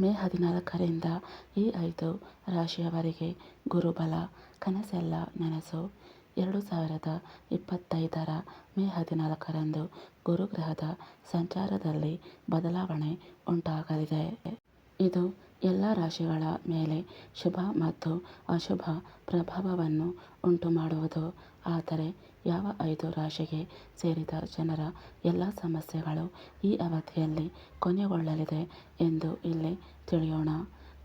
ಮೇ ಹದಿನಾಲ್ಕರಿಂದ ಈ ಐದು ರಾಶಿಯವರೆಗೆ ಗುರುಬಲ, ಕನಸೆಲ್ಲ ನನಸು. ಎರಡು ಸಾವಿರದ ಇಪ್ಪತ್ತೈದರ ಮೇ ಹದಿನಾಲ್ಕರಂದು ಗುರುಗ್ರಹದ ಸಂಚಾರದಲ್ಲಿ ಬದಲಾವಣೆ ಉಂಟಾಗಲಿದೆ. ಇದು ಎಲ್ಲ ರಾಶಿಗಳ ಮೇಲೆ ಶುಭ ಮತ್ತು ಅಶುಭ ಪ್ರಭಾವವನ್ನು ಉಂಟುಮಾಡುವುದು. ಆದರೆ ಯಾವ ಐದು ರಾಶಿಗೆ ಸೇರಿದ ಜನರ ಎಲ್ಲ ಸಮಸ್ಯೆಗಳು ಈ ಅವಧಿಯಲ್ಲಿ ಕೊನೆಗೊಳ್ಳಲಿದೆ ಎಂದು ಇಲ್ಲಿ ತಿಳಿಯೋಣ.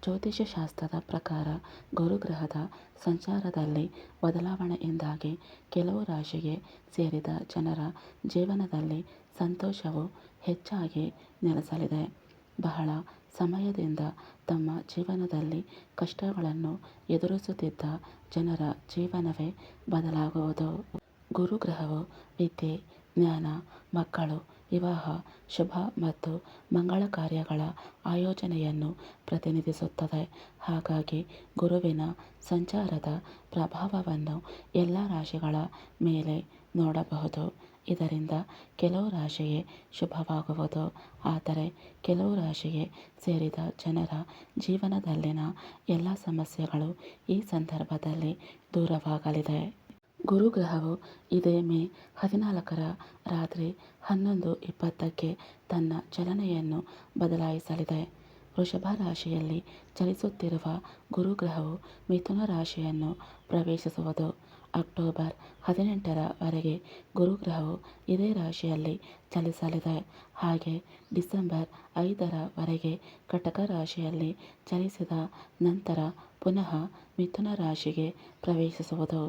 ಜ್ಯೋತಿಷ್ಯ ಶಾಸ್ತ್ರದ ಪ್ರಕಾರ ಗುರುಗ್ರಹದ ಸಂಚಾರದಲ್ಲಿ ಬದಲಾವಣೆಯಿಂದಾಗಿ ಕೆಲವು ರಾಶಿಗೆ ಸೇರಿದ ಜನರ ಜೀವನದಲ್ಲಿ ಸಂತೋಷವು ಹೆಚ್ಚಾಗಿ ನೆಲೆಸಲಿದೆ. ಬಹಳ ಸಮಯದಿಂದ ತಮ್ಮ ಜೀವನದಲ್ಲಿ ಕಷ್ಟಗಳನ್ನು ಎದುರಿಸುತ್ತಿದ್ದ ಜನರ ಜೀವನವೇ ಬದಲಾಗುವುದು. ಗುರುಗ್ರಹವು, ವಿದ್ಯೆ, ಜ್ಞಾನ, ಮಕ್ಕಳು, ವಿವಾಹ, ಶುಭ ಮತ್ತು ಮಂಗಳ ಕಾರ್ಯಗಳ ಆಯೋಜನೆಯನ್ನು ಪ್ರತಿನಿಧಿಸುತ್ತದೆ. ಹಾಗಾಗಿ ಗುರುವಿನ ಸಂಚಾರದ ಪ್ರಭಾವವನ್ನು ಎಲ್ಲ ರಾಶಿಗಳ ಮೇಲೆ ನೋಡಬಹುದು. ಇದರಿಂದ ಕೆಲವು ರಾಶಿಗೆ ಶುಭವಾಗುವುದು. ಆದರೆ ಕೆಲವು ರಾಶಿಗೆ ಸೇರಿದ ಜನರ ಜೀವನದಲ್ಲಿನ ಎಲ್ಲ ಸಮಸ್ಯೆಗಳು ಈ ಸಂದರ್ಭದಲ್ಲಿ ದೂರವಾಗಲಿದೆ. ಗುರುಗ್ರಹವು ಇದೇ ಮೇ ಹದಿನಾಲ್ಕರ ರಾತ್ರಿ ಹನ್ನೊಂದು ಇಪ್ಪತ್ತಕ್ಕೆ ತನ್ನ ಚಲನೆಯನ್ನು ಬದಲಾಯಿಸಲಿದೆ. ವೃಷಭ ರಾಶಿಯಲ್ಲಿ ಚಲಿಸುತ್ತಿರುವ ಗುರುಗ್ರಹವು ಮಿಥುನ ರಾಶಿಯನ್ನು ಪ್ರವೇಶಿಸುವುದು. ಅಕ್ಟೋಬರ್ ಹದಿನೆಂಟರ ವರೆಗೆ ಗುರುಗ್ರಹವು ಇದೇ ರಾಶಿಯಲ್ಲಿ ಚಲಿಸಲಿದೆ. ಹಾಗೆ ಡಿಸೆಂಬರ್ ಐದರ ವರೆಗೆ ಕಟಕ ರಾಶಿಯಲ್ಲಿ ಚಲಿಸಿದ ನಂತರ ಪುನಃ ಮಿಥುನ ರಾಶಿಗೆ ಪ್ರವೇಶಿಸುವುದು.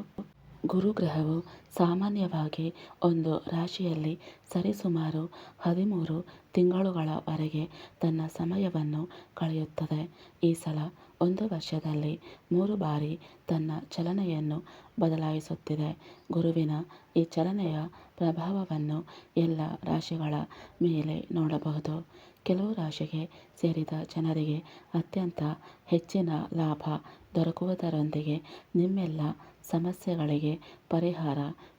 ಗುರುಗ್ರಹವು ಸಾಮಾನ್ಯವಾಗಿ ಒಂದು ರಾಶಿಯಲ್ಲಿ ಸರಿಸುಮಾರು ಹದಿಮೂರು ತಿಂಗಳುಗಳವರೆಗೆ ತನ್ನ ಸಮಯವನ್ನು ಕಳೆಯುತ್ತದೆ. ಈ ಸಲ ಒಂದು ವರ್ಷದಲ್ಲಿ ಮೂರು ಬಾರಿ ತನ್ನ ಚಲನೆಯನ್ನು ಬದಲಾಯಿಸುತ್ತಿದೆ. ಗುರುವಿನ ಈ ಚಲನೆಯ ಪ್ರಭಾವವನ್ನು ಎಲ್ಲ ರಾಶಿಗಳ ಮೇಲೆ ನೋಡಬಹುದು. ಕೆಲವು ರಾಶಿಗೆ ಸೇರಿದ ಜನರಿಗೆ ಅತ್ಯಂತ ಹೆಚ್ಚಿನ ಲಾಭ ದೊರಕುವುದರೊಂದಿಗೆ ನಿಮ್ಮೆಲ್ಲ ಸಮಸ್ಯೆಗಳಿಗೆ ಪರಿಹಾರ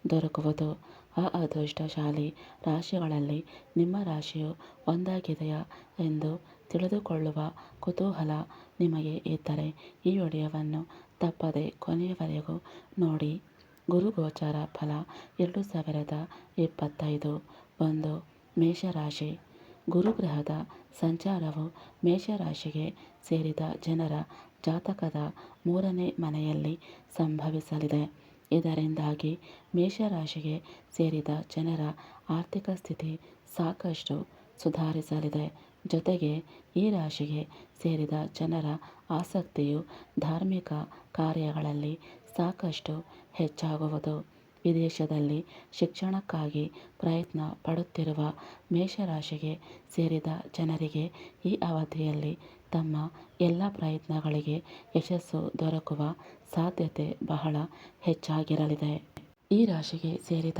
ದೊರಕುವುದು. ಆ ಅದೃಷ್ಟಶಾಲಿ ರಾಶಿಗಳಲ್ಲಿ ನಿಮ್ಮ ರಾಶಿಯು ಒಂದಾಗಿದೆಯಾ ಎಂದು ತಿಳಿದುಕೊಳ್ಳುವ ಕುತೂಹಲ ನಿಮಗೆ ಇದ್ದರೆ ಈ ವಿಡಿಯೋವನ್ನು ತಪ್ಪದೆ ಕೊನೆಯವರೆಗೂ ನೋಡಿ. ಗುರುಗೋಚರ ಫಲ ಎರಡು ಸಾವಿರದ ಇಪ್ಪತ್ತೈದು ಒಂದು ಮೇಷರಾಶಿ. ಗುರುಗ್ರಹದ ಸಂಚಾರವು ಮೇಷರಾಶಿಗೆ ಸೇರಿದ ಜನರ ಜಾತಕದ ಮೂರನೇ ಮನೆಯಲ್ಲಿ ಸಂಭವಿಸಲಿದೆ. ಇದರಿಂದಾಗಿ ಮೇಷರಾಶಿಗೆ ಸೇರಿದ ಜನರ ಆರ್ಥಿಕ ಸ್ಥಿತಿ ಸಾಕಷ್ಟು ಸುಧಾರಿಸಲಿದೆ. ಜೊತೆಗೆ ಈ ರಾಶಿಗೆ ಸೇರಿದ ಜನರ ಆಸಕ್ತಿಯು ಧಾರ್ಮಿಕ ಕಾರ್ಯಗಳಲ್ಲಿ ಸಾಕಷ್ಟು ಹೆಚ್ಚಾಗುವುದು. ವಿದೇಶದಲ್ಲಿ ಶಿಕ್ಷಣಕ್ಕಾಗಿ ಪ್ರಯತ್ನ ಪಡುತ್ತಿರುವ ಮೇಷರಾಶಿಗೆ ಸೇರಿದ ಜನರಿಗೆ ಈ ಅವಧಿಯಲ್ಲಿ ತಮ್ಮ ಎಲ್ಲ ಪ್ರಯತ್ನಗಳಿಗೆ ಯಶಸ್ಸು ದೊರಕುವ ಸಾಧ್ಯತೆ ಬಹಳ ಹೆಚ್ಚಾಗಿರಲಿದೆ. ಈ ರಾಶಿಗೆ ಸೇರಿದ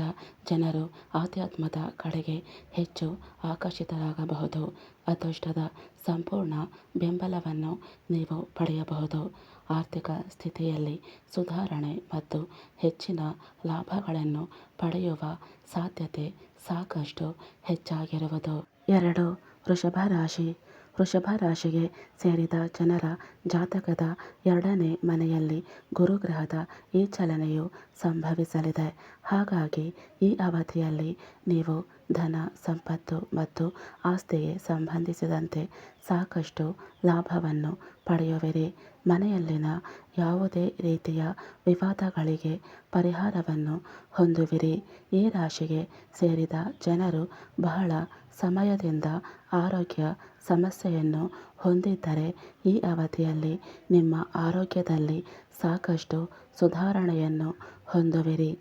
ಜನರು ಆಧ್ಯಾತ್ಮದ ಕಡೆಗೆ ಹೆಚ್ಚು ಆಕರ್ಷಿತರಾಗಬಹುದು. ಅದೃಷ್ಟದ ಸಂಪೂರ್ಣ ಬೆಂಬಲವನ್ನು ನೀವು ಪಡೆಯಬಹುದು. ಆರ್ಥಿಕ ಸ್ಥಿತಿಯಲ್ಲಿ ಸುಧಾರಣೆ ಮತ್ತು ಹೆಚ್ಚಿನ ಲಾಭಗಳನ್ನು ಪಡೆಯುವ ಸಾಧ್ಯತೆ ಸಾಕಷ್ಟು ಹೆಚ್ಚಾಗಿರುವುದು. ಎರಡು, ವೃಷಭ ರಾಶಿ ವೃಷಭ ರಾಶಿಗೆ ಸೇರಿದ ಜನರ ಜಾತಕದ ಎರಡನೇ ಮನೆಯಲ್ಲಿ ಗುರುಗ್ರಹದ ಈ ಚಲನೆಯು ಸಂಭವಿಸಲಿದೆ. ಹಾಗಾಗಿ ಈ ಅವಧಿಯಲ್ಲಿ ನೀವು ಧನ ಸಂಪತ್ತು ಮತ್ತು ಆಸ್ತಿಗೆ ಸಂಬಂಧಿಸಿದಂತೆ ಸಾಕಷ್ಟು ಲಾಭವನ್ನು ಪಡೆಯುವಿರಿ. ಮನೆಯಲ್ಲಿನ ಯಾವುದೇ ರೀತಿಯ ವಿವಾದಗಳಿಗೆ ಪರಿಹಾರವನ್ನು ಹೊಂದುವಿರಿ. ಈ ರಾಶಿಗೆ ಸೇರಿದ ಜನರು ಬಹಳ ಸಮಯದಿಂದ ಆರೋಗ್ಯ ಸಮಸ್ಯೆಯನ್ನು ಹೊಂದಿದ್ದರೆ ಈ ಅವಧಿಯಲ್ಲಿ ನಿಮ್ಮ ಆರೋಗ್ಯದಲ್ಲಿ ಸಾಕಷ್ಟು ಸುಧಾರಣೆಯನ್ನು ಹೊಂದುವಿರಿ.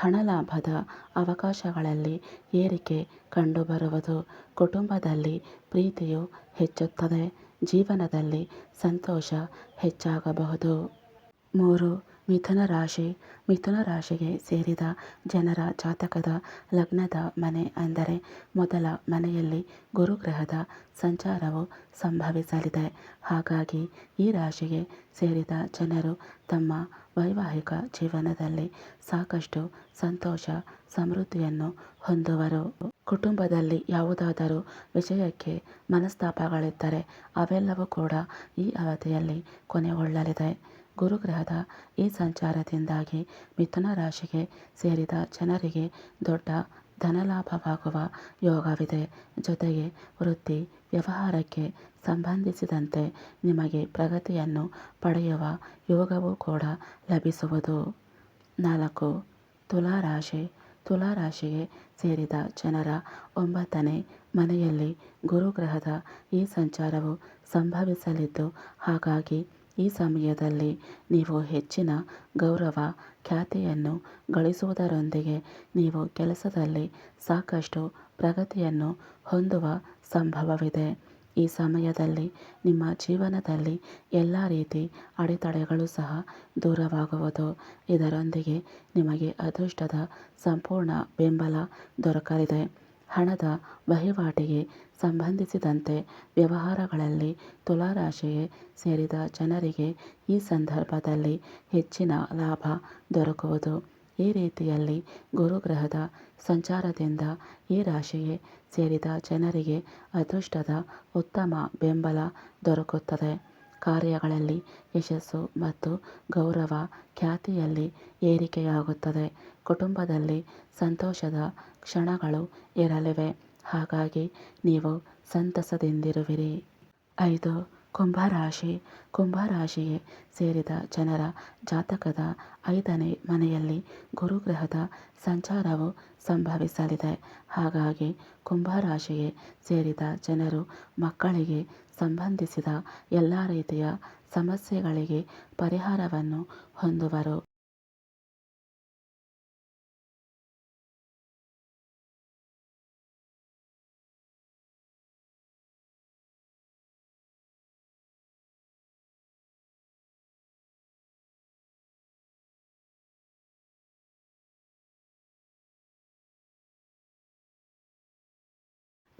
ಹಣ ಲಾಭದ ಅವಕಾಶಗಳಲ್ಲಿ ಏರಿಕೆ ಕಂಡುಬರುವುದು ಕುಟುಂಬದಲ್ಲಿ ಪ್ರೀತಿಯು ಹೆಚ್ಚುತ್ತದೆ, ಜೀವನದಲ್ಲಿ ಸಂತೋಷ ಹೆಚ್ಚಾಗಬಹುದು. ಮೂರು ಮಿಥುನ ರಾಶಿ. ಮಿಥುನ ರಾಶಿಗೆ ಸೇರಿದ ಜನರ ಜಾತಕದ ಲಗ್ನದ ಮನೆ ಅಂದರೆ ಮೊದಲ ಮನೆಯಲ್ಲಿ ಗುರುಗ್ರಹದ ಸಂಚಾರವು ಸಂಭವಿಸಲಿದೆ. ಹಾಗಾಗಿ ಈ ರಾಶಿಗೆ ಸೇರಿದ ಜನರು ತಮ್ಮ ವೈವಾಹಿಕ ಜೀವನದಲ್ಲಿ ಸಾಕಷ್ಟು ಸಂತೋಷ, ಸಮೃದ್ಧಿಯನ್ನು ಹೊಂದುವರು. ಕುಟುಂಬದಲ್ಲಿ ಯಾವುದಾದರೂ ವಿಷಯಕ್ಕೆ ಮನಸ್ತಾಪಗಳಿದ್ದರೆ ಅವೆಲ್ಲವೂ ಕೂಡ ಈ ಅವಧಿಯಲ್ಲಿ ಕೊನೆಗೊಳ್ಳಲಿದೆ. ಗುರುಗ್ರಹದ ಈ ಸಂಚಾರದಿಂದಾಗಿ ಮಿಥುನ ರಾಶಿಗೆ ಸೇರಿದ ಜನರಿಗೆ ದೊಡ್ಡ ಧನಲಾಭವಾಗುವ ಯೋಗವಿದೆ. ಜೊತೆಗೆ ವೃತ್ತಿ ವ್ಯವಹಾರಕ್ಕೆ ಸಂಬಂಧಿಸಿದಂತೆ ನಿಮಗೆ ಪ್ರಗತಿಯನ್ನು ಪಡೆಯುವ ಯೋಗವೂ ಕೂಡ ಲಭಿಸುವುದು. ನಾಲ್ಕು ತುಲಾರಾಶಿ ತುಲಾರಾಶಿಗೆ ಸೇರಿದ ಜನರ ಒಂಬತ್ತನೇ ಮನೆಯಲ್ಲಿ ಗುರುಗ್ರಹದ ಈ ಸಂಚಾರವು ಸಂಭವಿಸಲಿದ್ದು, ಹಾಗಾಗಿ ಈ ಸಮಯದಲ್ಲಿ ನೀವು ಹೆಚ್ಚಿನ ಗೌರವ, ಖ್ಯಾತಿಯನ್ನು ಗಳಿಸುವುದರೊಂದಿಗೆ ನೀವು ಕೆಲಸದಲ್ಲಿ ಸಾಕಷ್ಟು ಪ್ರಗತಿಯನ್ನು ಹೊಂದುವ ಸಂಭವವಿದೆ. ಈ ಸಮಯದಲ್ಲಿ ನಿಮ್ಮ ಜೀವನದಲ್ಲಿ ಎಲ್ಲ ರೀತಿ ಅಡೆತಡೆಗಳು ಸಹ ದೂರವಾಗುವುದು. ಇದರೊಂದಿಗೆ ನಿಮಗೆ ಅದೃಷ್ಟದ ಸಂಪೂರ್ಣ ಬೆಂಬಲ ದೊರಕಲಿದೆ. ಹಣದ ವಹಿವಾಟಿಗೆ ಸಂಬಂಧಿಸಿದಂತೆ ವ್ಯವಹಾರಗಳಲ್ಲಿ ತುಲಾ ತುಲಾರಾಶಿಗೆ ಸೇರಿದ ಜನರಿಗೆ ಈ ಸಂದರ್ಭದಲ್ಲಿ ಹೆಚ್ಚಿನ ಲಾಭ ದೊರಕುವುದು. ಈ ರೀತಿಯಲ್ಲಿ ಗುರುಗ್ರಹದ ಸಂಚಾರದಿಂದ ಈ ರಾಶಿಗೆ ಸೇರಿದ ಜನರಿಗೆ ಅದೃಷ್ಟದ ಉತ್ತಮ ಬೆಂಬಲ ದೊರಕುತ್ತದೆ. ಕಾರ್ಯಗಳಲ್ಲಿ ಯಶಸ್ಸು ಮತ್ತು ಗೌರವ ಖ್ಯಾತಿಯಲ್ಲಿ ಏರಿಕೆಯಾಗುತ್ತದೆ. ಕುಟುಂಬದಲ್ಲಿ ಸಂತೋಷದ ಕ್ಷಣಗಳು ಇರಲಿವೆ. ಹಾಗಾಗಿ ನೀವು ಸಂತಸದಿಂದಿರುವಿರಿ. ಐದು, ಕುಂಭರಾಶಿ. ಕುಂಭರಾಶಿಗೆ ಸೇರಿದ ಜನರ ಜಾತಕದ ಐದನೇ ಮನೆಯಲ್ಲಿ ಗುರುಗ್ರಹದ ಸಂಚಾರವು ಸಂಭವಿಸಲಿದೆ. ಹಾಗಾಗಿ ಕುಂಭರಾಶಿಗೆ ಸೇರಿದ ಜನರು ಮಕ್ಕಳಿಗೆ ಸಂಬಂಧಿಸಿದ ಎಲ್ಲ ರೀತಿಯ ಸಮಸ್ಯೆಗಳಿಗೆ ಪರಿಹಾರವನ್ನು ಹೊಂದುವರು.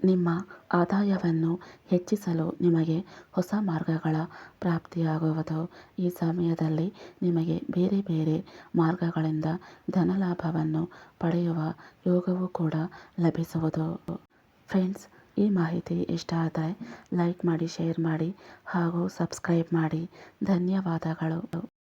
ನಿಮ್ಮ ಆದಾಯವನ್ನು ಹೆಚ್ಚಿಸಲು ನಿಮಗೆ ಹೊಸ ಮಾರ್ಗಗಳ ಪ್ರಾಪ್ತಿಯಾಗುವುದು. ಈ ಸಮಯದಲ್ಲಿ ನಿಮಗೆ ಬೇರೆ ಬೇರೆ ಮಾರ್ಗಗಳಿಂದ ಧನಲಾಭವನ್ನು ಪಡೆಯುವ ಯೋಗವೂ ಕೂಡ ಲಭಿಸುವುದು. ಫ್ರೆಂಡ್ಸ್, ಈ ಮಾಹಿತಿ ಇಷ್ಟ ಆದರೆ ಲೈಕ್ ಮಾಡಿ, ಶೇರ್ ಮಾಡಿ ಹಾಗೂ ಸಬ್ಸ್ಕ್ರೈಬ್ ಮಾಡಿ. ಧನ್ಯವಾದಗಳು.